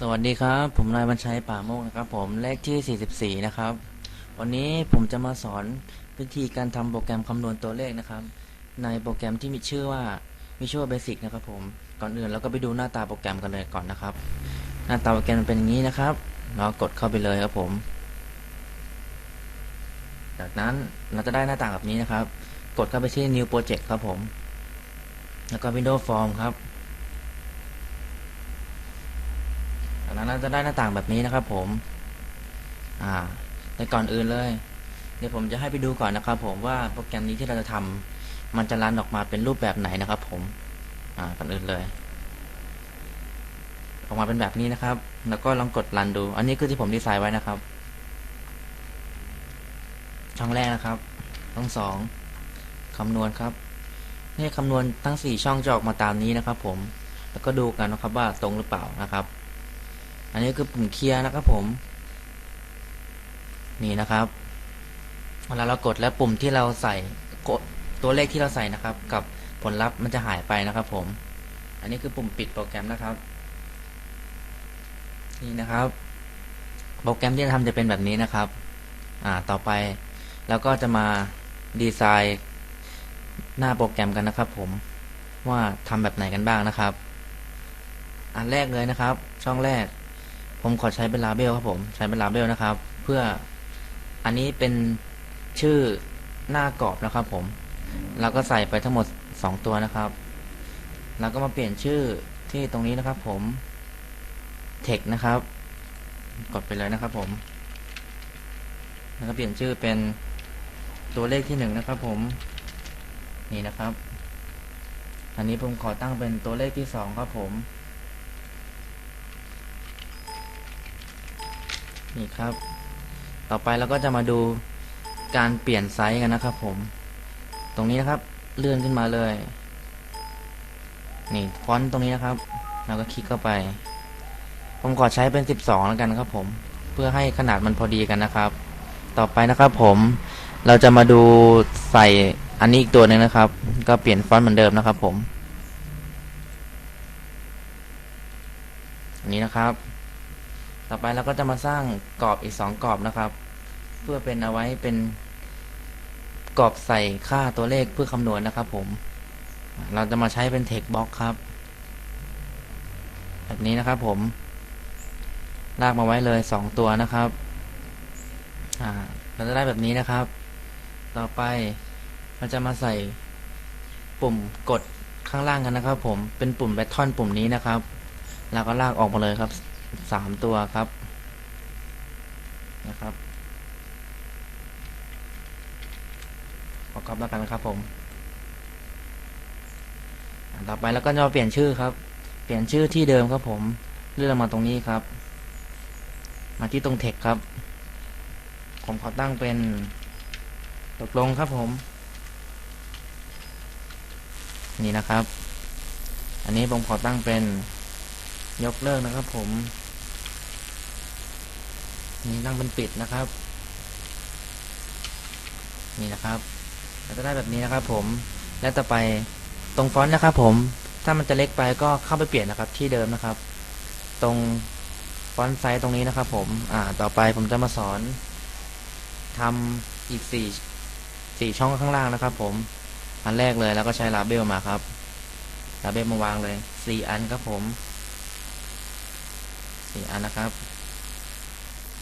สวัสดีครับ ผมนายบรรชัยป่าโมกนะครับ ผมเลขที่ 44 นะครับ วันนี้ผมจะมาสอนวิธีการทำโปรแกรมคำนวณตัวเลขนะครับ ในโปรแกรมที่มีชื่อว่า Visual Basic นะครับผมก่อนอื่นเราก็ไปดูหน้าตาโปรแกรมกันเลยก่อนนะครับ หน้าตาโปรแกรมมันเป็นอย่างนี้นะครับเรากดเข้าไปเลยครับผม จากนั้นเราจะได้หน้าต่างแบบนี้นะครับ กดเข้าไปที่ New Project ครับผม แล้วก็ Windows Form ครับ จากนั้น เราจะได้หน้าต่างแบบนี้นะครับผม อ่า แต่ก่อนอื่นเลย เดี๋ยวผมจะให้ไปดูก่อนนะครับ ผมว่าโปรแกรมนี้ที่เราจะทำมันจะรันออกมาเป็นรูปแบบไหนนะครับ ผม อ่าก่อนอื่นเลย ออกมาเป็นแบบนี้นะครับ แล้วก็ลองกดรันดู อันนี้คือที่ผมดีไซน์ไว้นะครับ ช่องแรกนะครับ ช่องสองคำนวณครับนี่คำนวณทั้งสี่ช่องจะออกมาตามนี้นะครับ ผม แล้วก็ดูกันนะครับว่าตรงหรือเปล่านะครับ อันนี้คือปุ่มเคลียร์นะครับผม นี่นะครับเวลาเรากดแล้วปุ่มที่เราใส่กดตัวเลขที่เราใส่นะครับ กับผลลัพธ์มันจะหายไปนะครับ ผม อันนี้คือปุ่มปิดโปรแกรมนะครับ นี่นะครับ โปรแกรมที่จะทำจะเป็นแบบนี้นะครับ อ่าต่อไปเราก็จะมาดีไซน์หน้าโปรแกรมกันนะครับ ผมว่าทำแบบไหนกันบ้างนะครับ อันแรกเลยนะครับ ช่องแรก ผมขอใช้เป็นลาเบลครับผมใช้เป็นลาเบลนะครับ เพื่ออันนี้เป็นชื่อหน้ากรอบนะครับผมเราก็ใส่ไปทั้งหมด 2 ตัวนะครับ แล้วก็มาเปลี่ยนชื่อที่ตรงนี้นะครับผม text นะครับ กดไปเลยนะครับผมแล้วก็เปลี่ยนชื่อเป็นตัวเลขที่หนึ่งนะครับผม นี่นะครับ อันนี้ผมขอตั้งเป็นตัวเลขที่สองครับผม นี่ครับ ต่อไปเราก็จะมาดูการเปลี่ยนไซส์กันนะครับผม ตรงนี้นะครับเลื่อนขึ้นมาเลย นี่ฟอนต์ตรงนี้นะครับ เราก็คลิกเข้าไป ผมขอใช้เป็น 12 แล้วกันครับผม เพื่อให้ขนาดมันพอดีกันนะครับ ต่อไปนะครับผมเราจะมาดูใส่อันนี้อีกตัวหนึ่งนะครับ ก็เปลี่ยนฟอนต์เหมือนเดิมนะครับผม อันนี้นะครับ ต่อไปเราก็จะมาสร้างกรอบอีก2กรอบนะครับ เพื่อเป็นเอาไว้เป็นกรอบใส่ค่าตัวเลขเพื่อคำนวณนะครับ ผม เราจะมาใช้เป็น text box ครับ แบบนี้นะครับ ผม ลากมาไว้เลย2ตัวนะครับอ่าเราจะได้แบบนี้นะครับ ต่อไปเราจะมาใส่ปุ่มกดข้างล่างกันนะครับ ผมเป็นปุ่มแบตทอนปุ่มนี้นะครับ แล้วก็ลากออกมาเลยครับ สามตัวครับนะครับขอกอบแล้วกันนะครับผมต่อไปแล้วก็จะเปลี่ยนชื่อครับ เปลี่ยนชื่อที่เดิมครับผมเลื่อนมาตรงนี้ครับ มาที่ตรงเทคครับ ผมขอตั้งเป็นตกลงครับผม นี่นะครับ อันนี้ผมขอตั้งเป็นยกเลิกนะครับผม นี่ตั้งเป็นปิดนะครับ นี่นะครับเราจะได้แบบนี้นะครับ ผม และต่อไปตรงฟอนต์นะครับ ผม ถ้ามันจะเล็กไปก็เข้าไปเปลี่ยนนะครับ ที่เดิมนะครับ ตรงฟอนต์ไซส์ตรงนี้นะครับ ผม อ่า ต่อไปผมจะมาสอนทำอีกสี่สี่ช่องข้างล่างนะครับ ผม อันแรกเลยแล้วก็ใช้ลาเบลมาครับลาเบลมาวางเลยสี่อันครับผมสี่อันนะครับ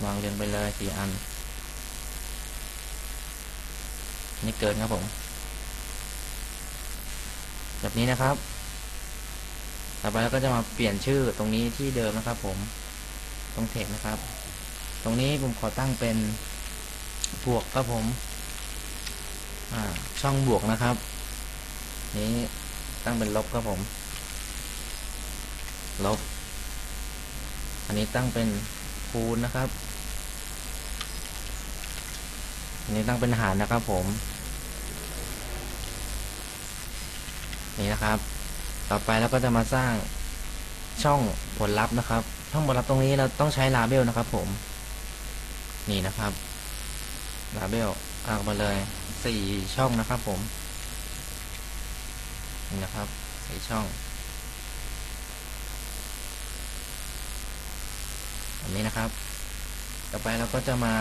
วางเรียงไปเลยสี่อัน นี่เกินครับผม แบบนี้นะครับ ต่อไปเราก็จะมาเปลี่ยนชื่อตรงนี้ที่เดิมนะครับ ผม ตรงเทคนะครับ ตรงนี้ผมขอตั้งเป็นบวกครับผม ช่องบวกนะครับ นี้ตั้งเป็นลบครับผม ลบ อันนี้ตั้งเป็นคูณนะครับ อั นี้ตั้งเป็นหารนะครับผม นี่นะครับ ต่อไปเราก็จะมาสร้างช่องผลลัพธ์นะครับ ช่องผลลัพธ์ตรงนี้เราต้องใช้ลาเบลนะครับ ผม นี่นะครับลาเบลเอามาเลยสี่ช่องนะครับ ผม นี่นะครับสี่ช่องแบบนี้นะครับ ต่อไปเราก็จะมา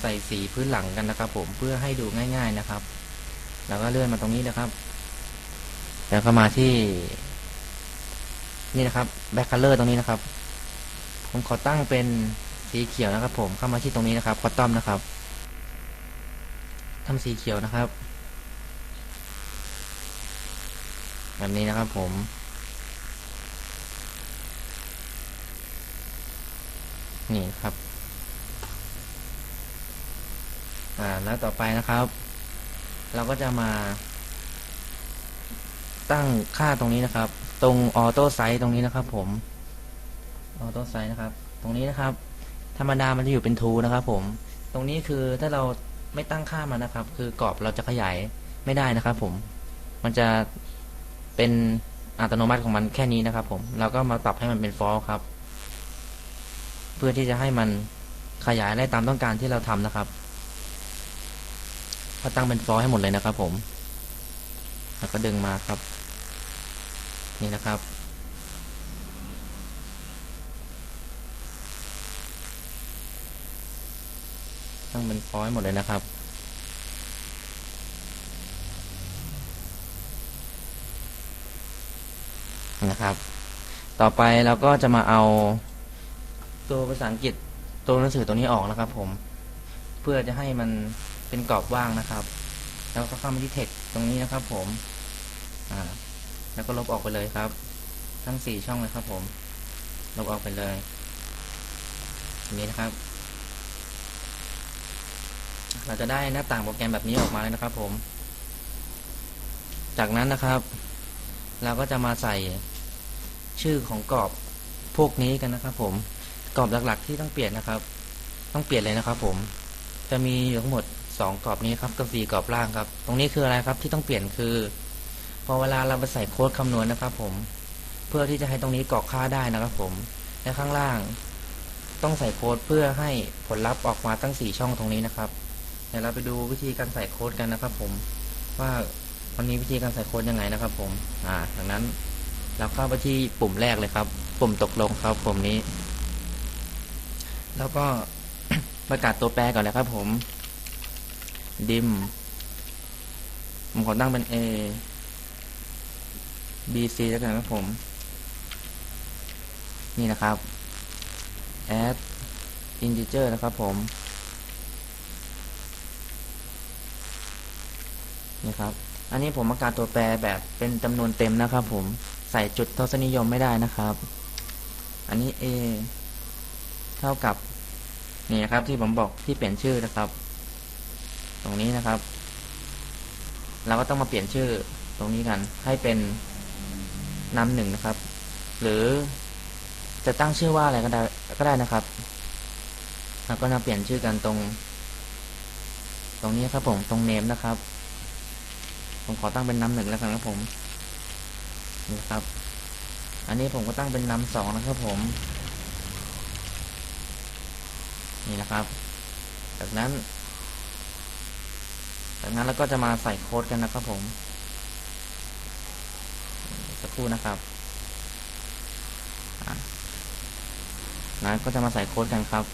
ใส่สีพื้นหลังกันนะครับผมเพื่อให้ดูง่ายๆนะครับ แล้วก็เลื่อนมาตรงนี้นะครับ แล้วก็มาที่ นี่นะครับแบ็คคัลเลอร์ตรงนี้นะครับผมขอตั้งเป็นสีเขียวนะครับ ผมเข้ามาที่ตรงนี้นะครับคอตตอมนะครับทำสีเขียวนะครับ แบบนี้นะครับผมนี่ครับ อ่าแล้วต่อไปนะครับ เราก็จะมา ตั้งค่าตรงนี้นะครับ ตรงออโต้ไซส์ตรงนี้นะครับ ผมออโต้ไซส์นะครับ ตรงนี้นะครับ ธรรมดามันจะอยู่เป็นทูนะครับ ผม ตรงนี้คือถ้าเราไม่ตั้งค่ามันนะครับ คือกรอบเราจะขยายไม่ได้นะครับ ผม มันจะเป็นอัตโนมัติของมันแค่นี้นะครับ ผม เราก็มาปรับให้มันเป็นฟอลครับ เพื่อที่จะให้มันขยายได้ตามต้องการที่เราทำนะครับ ก็ตั้งเป็นฟอลให้หมดเลยนะครับ ผม แล้วก็ดึงมาครับ นี่นะครับ ตั้งเป็นฟอยล์หมดเลยนะครับนะครับ ต่อไปเราก็จะมาเอาตัวภาษาอังกฤษตัวหนังสือตัวนี้ออกนะครับ ผม เพื่อจะให้มัน เป็นกรอบว่างนะครับ แล้วก็เข้ามาที่ text ตรงนี้นะครับ ผมอ่าแล้วก็ลบออกไปเลยครับ ทั้งสี่ช่องเลยครับ ผม ลบออกไปเลยอนี้นะครับ เราจะได้หน้าต่างโปรแกรมแบบนี้ออกมาเลยนะครับ ผม จากนั้นนะครับ เราก็จะมาใส่ชื่อของกรอบพวกนี้กันนะครับ ผม กรอบหลักๆที่ต้องเปลี่ยนนะครับ ต้องเปลี่ยนเลยนะครับ ผม จะมีอยู่ทั้งหมด สองกรอบนี้ครับกับสี่กรอบล่างครับ ตรงนี้คืออะไรครับที่ต้องเปลี่ยนคือ พอเวลาเราไปใส่โค้ดคำนวณนะครับ ผม เพื่อที่จะให้ตรงนี้กรอกค่าได้นะครับ ผมและข้างล่าง ต้องใส่โค้ดเพื่อให้ผลลัพธ์ออกมาตั้งสี่ช่องตรงนี้นะครับเดี๋ยวเราไปดูวิธีการใส่โค้ดกันนะครับ ผมว่าวันนี้วิธีการใส่โค้ดยังไงนะครับ ผม อ่าดังนั้นเราเข้าไปที่ปุ่มแรกเลยครับ ปุ่มตกลงครับปุ่มนี้ แล้วก็ประกาศตัวแปรก่อนเลยครับผม dim ผมขอตั้งเป็น a b c แล้วกันครับผม นี่นะครับ add integer นะครับผม นี่ครับ อันนี้ผมประกาศตัวแปรแบบเป็นจำนวนเต็มนะครับผม ใส่จุดทศนิยมไม่ได้นะครับ อันนี้ a เท่ากับ นี่นะครับที่ผมบอกที่เปลี่ยนชื่อนะครับ รงนี้นะครับ เราก็ต้องมาเปลี่ยนชื่อตรงนี้กัน ให้เป็นนำหนึ่งนะครับ หรือจะตั้งชื่อว่าอะไรก็ได้ก็ได้นะครับเราก็มาเปลี่ยนชื่อกันตรง ตรงนี้ครับผมตรงเนมนะครับ ผมขอตั้งเป็นนำหนึ่งแล้วกันครับผมนี่ครับ อันนี้ผมก็ตั้งเป็นนำสองนะครับผม นี่นะครับ จากนั้น จากนั้นเราก็จะมาใส่โค้ดกันนะครับผมสักครู่นะครับนั้นก็จะมาใส่โค้ดกันครับ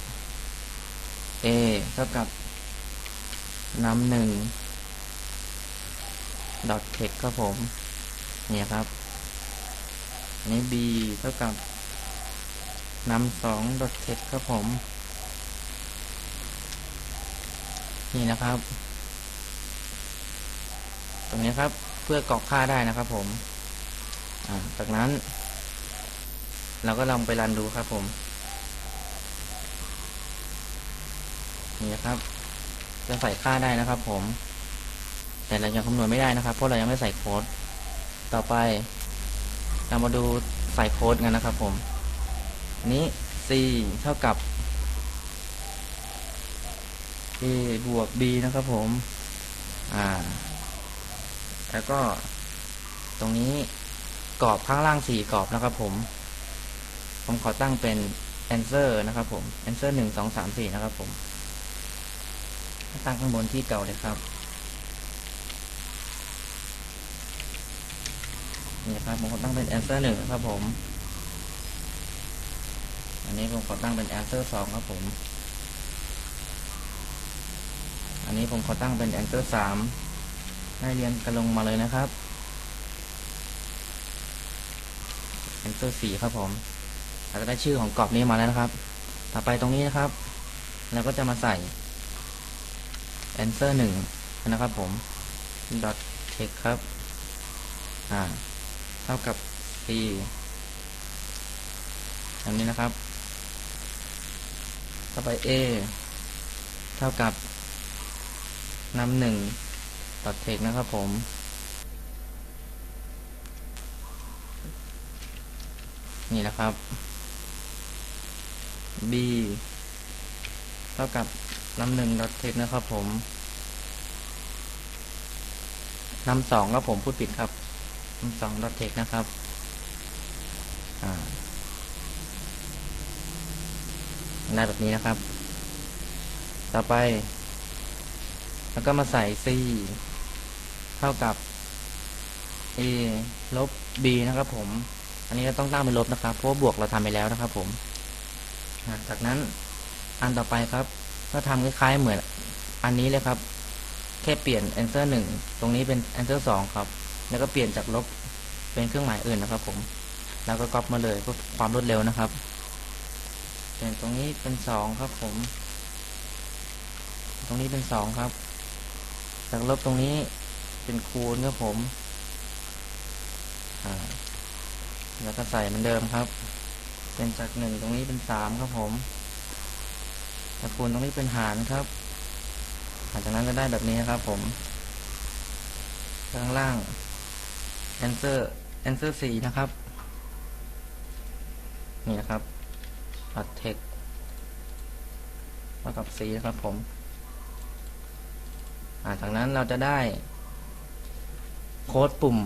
a เท่ากับน้ำหนึ่ง dot text ครับผม เนี่ยครับนี้ b เท่ากับน้ำสอง dot text ครับผม นี่นะครับ รงนี้ครับ เพื่อกรอกค่าได้นะครับ ผมจากนั้น เราก็ลองไปรันดูครับผม นี่นะครับ จะใส่ค่าได้นะครับ ผม แต่เรายังคำนวณไม่ได้นะครับ เพราะเรายังไม่ใส่โค้ด ต่อไป เรามาดูใส่โค้ดกันนะครับ ผมนนี้ c เท่ากับ a บวก b นะครับผม อ่า แล้วก็ตรงนี้กรอบข้างล่างสี่กรอบนะครับผม ผมขอตั้งเป็น answer นะครับผม answer หนึ่งสองสามสี่นะครับผม ตั้งข้างบนที่เก่าเลยครับนี่ครับผมขอตั้งเป็น answer หนึ่งครับผม อันนี้ผมขอตั้งเป็น answer สองครับผม อันนี้ผมขอตั้งเป็น answer สาม ให้เรียนกันลงมาเลยนะครับ answer สี่ครับผมเราจะได้ชื่อของกรอบนี้มาแล้วนะครับ ต่อไปตรงนี้นะครับเราก็จะมาใส่ answer หนึ่งนะครับผม dot text ครับ อ่า เท่ากับ c อันนี้นะครับ ต่อไป a เท่ากับนำหนึ่ง dot text นะครับผม นี่นะครับ b เท่ากับนำหนึ่ง dot text นะครับผมนำสองครับผมพูดผิดครับนำสอง dot text นะครับอ่าได้แบบนี้นะครับ ต่อไป แล้วก็มาใส่ c เท่ากับ a ลบ b นะครับ ผม อันนี้ก็ต้องตั้งเป็นลบนะครับเพราะบวกเราทำไปแล้วนะครับ ผมจากนั้นอันต่อไปครับ ก็ทำคล้ายๆเหมือน อันนี้เลยครับ แค่เปลี่ยน answer หนึ่งตรงนี้เป็น answer สองครับ แล้วก็เปลี่ยนจากลบเป็นเครื่องหมายอื่นนะครับ ผม แล้วก็ก๊อปมาเลยเพื่อความรวดเร็วนะครับเปลี่ยนตรงนี้เป็นสองครับ ผม ตรงนี้เป็นสองครับจากลบตรงนี้ เป็นคูณครับผมแล้วก็ใส่เหมือนเดิมครับ เป็นจากหนึ่งตรงนี้เป็นสามครับผมจากคูณตรงนี้เป็นหารครับหลังจากนั้นก็ได้แบบนี้นะครับ ผมข้างล่าง answer answer สี่นะครับ นี่นะครับปัด text เท่ากับสีนะครับผมอ่าจากนั้นเราจะได้ โค้ดปุ่ม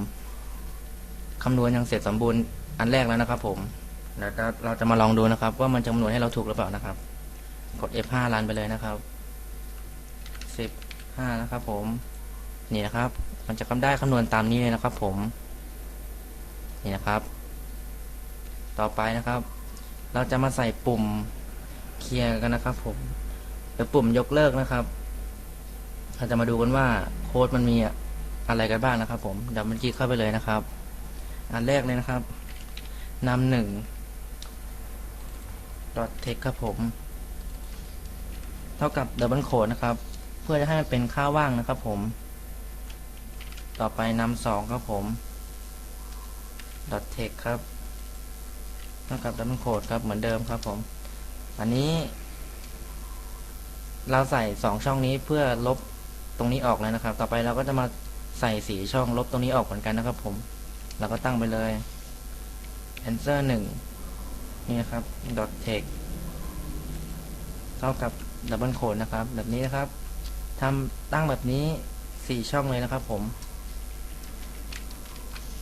คำนวณย่างเสร็จสมบูรณ์อันแรกแล้วนะครับ ผมแล้วเราเราจะมาลองดูนะครับ ว่ามันจะคำนวณให้เราถูกหรือเปล่านะครับ กด F5 รันไปเลยนะครับ15นะครับ ผม นี่นะครับ มันจะคำได้คำนวณตามนี้เลยนะครับ ผม นี่นะครับ ต่อไปนะครับ เราจะมาใส่ปุ่มเคลียร์กันนะครับ ผมหรือปุ่มยกเลิกนะครับ เราจะมาดูกันว่าโค้ดมันมี อะไรกันบ้างนะครับ ผมเดี๋ยวมันคลิกเข้าไปเลยนะครับ อันแรกเลยนะครับนำหนึ่ง dot text ครับผม เท่ากับ double quote นะครับ เพื่อจะให้มันเป็นค่าว่างนะครับ ผม ต่อไปนำสองครับผม dot text ครับเท่ากับ double quote ครับเหมือนเดิมครับผม อันนี้เราใส่สองช่องนี้เพื่อลบตรงนี้ออกเลยนะครับ ต่อไปเราก็จะมา ใส่สีช่องลบตรงนี้ออกเหมือนกันนะครับ ผมเราก็ตั้งไปเลย answer หนึ่งนี่นะครับ dot text เท่ากับ double quote นะครับ แบบนี้นะครับทำตั้งแบบนี้สี่ช่องเลยนะครับ ผม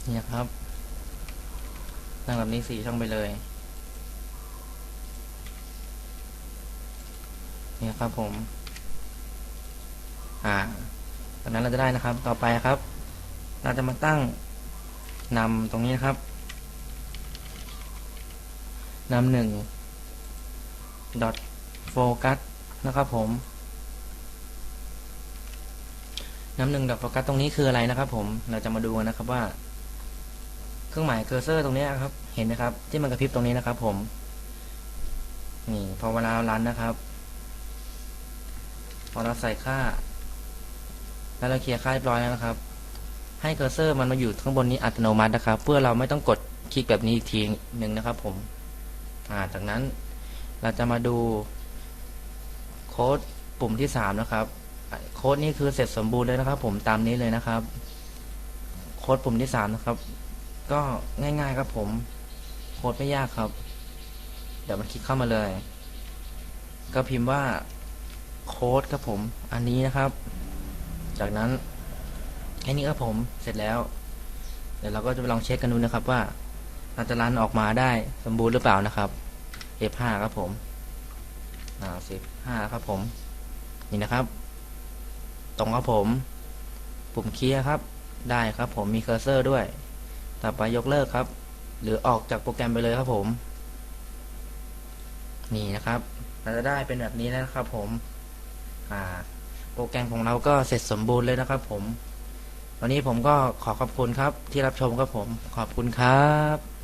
นี่นะครับตั้งแบบนี้สี่ช่องไปเลยนี่ครับผม อ่า จากนั้นเราจะได้นะครับ ต่อไปครับ เราจะมาตั้งนำตรงนี้นะครับนำหนึ่ง dot focus นะครับผมนำหนึ่ง dot focus ตรงนี้คืออะไรนะครับ ผมเราจะมาดูกันนะครับว่า เครื่องหมายเคอร์เซอร์ตรงนี้ครับ เห็นไหมครับ ที่มันกระพริบตรงนี้นะครับ ผม นี่พอเวลารันนะครับ พอเราใส่ค่า แล้วเราเคลียร์ค่าเรียบร้อยแล้วนะครับ ให้เคอร์เซอร์มันมาอยู่ข้างบนนี้อัตโนมัตินะครับ เพื่อเราไม่ต้องกดคลิกแบบนี้อีกทีหนึ่งนะครับ ผมาจากนั้นเราจะมาดูโค้ดปุ่มที่สามนะครับ โค้ดนี้คือเสร็จสมบูรณ์เลยนะครับ ผมตามนี้เลยนะครับ โค้ดปุ่มที่สามนะครับ ก็ง่ายๆครับผม โค้ดไม่ยากครับ เดี๋ยวมันคลิกเข้ามาเลย ก็พิมพ์ว่าโค้ดครับผม อันนี้นะครับ จากนั้นแค่นี้ครับผมเสร็จแล้ว เดี๋ยวเราก็จะไปลองเช็คกันดูนะครับว่าเราจะรันออกมาได้สมบูรณ์หรือเปล่านะครับ F5 ครับผมอ่า15ครับผม นี่นะครับ ตรงครับผม ปุ่มเคลียร์ครับ ได้ครับผมมีเคอร์เซอร์ด้วย ต่อไปยกเลิกครับ หรือออกจากโปรแกรมไปเลยครับผม นี่นะครับเราจะได้เป็นแบบนี้นะครับผม อ่า โปรแกรมของเราก็เสร็จสมบูรณ์เลยนะครับผม วันนี้ผมก็ขอขอบคุณครับที่รับชมครับผม ขอบคุณครับ